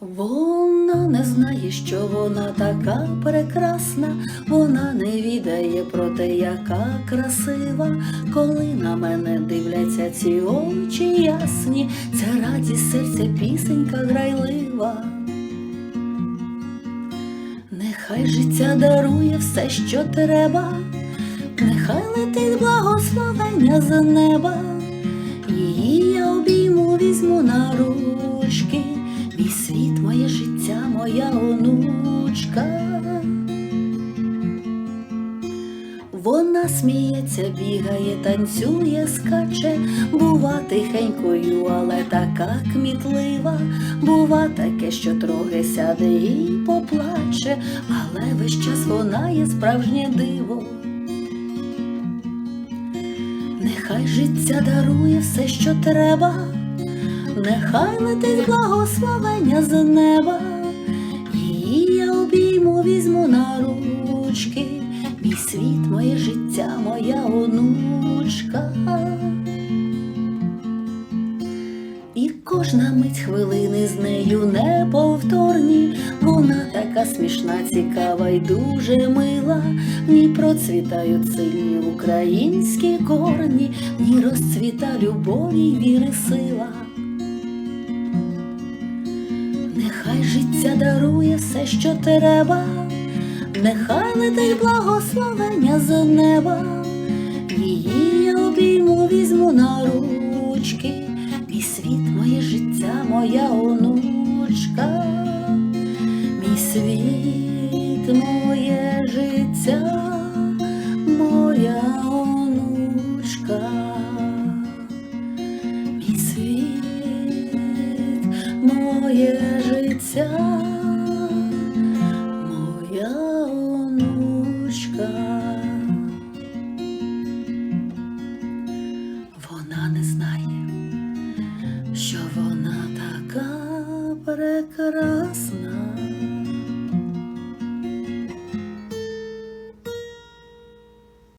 Вона не знає, що вона така прекрасна, вона не відає про те, яка красива, коли на мене дивляться ці очі ясні, це радість серця пісенька грайлива. Нехай життя дарує все, що треба, нехай летить благословення з неба, її я обійму, візьму на ручки, мій світ, моє життя, моя онучка. Вона сміється, бігає, танцює, скаче, бува тихенькою, але така кмітлива, бува таке, що трохи сяде і поплаче, але весь час вона є справжнє диво. Нехай життя дарує все, що треба, нехай летить благословення з неба, її я обійму, візьму на ручки, мій світ, моє життя, моя онучка. І кожна мить хвилини з нею неповторні, вона смішна, цікава й дуже мила. В ній процвітають сильні українські корні, в ній розцвіта любові віри сила. Нехай життя дарує все, що треба, нехай летить благословення з неба, її обійму, візьму на ручки, мій світ, моє життя, моя онучка, світ, моє життя, моя онучка, мій світ, моє життя, моя онучка. Вона не знає, що вона така прекрасна.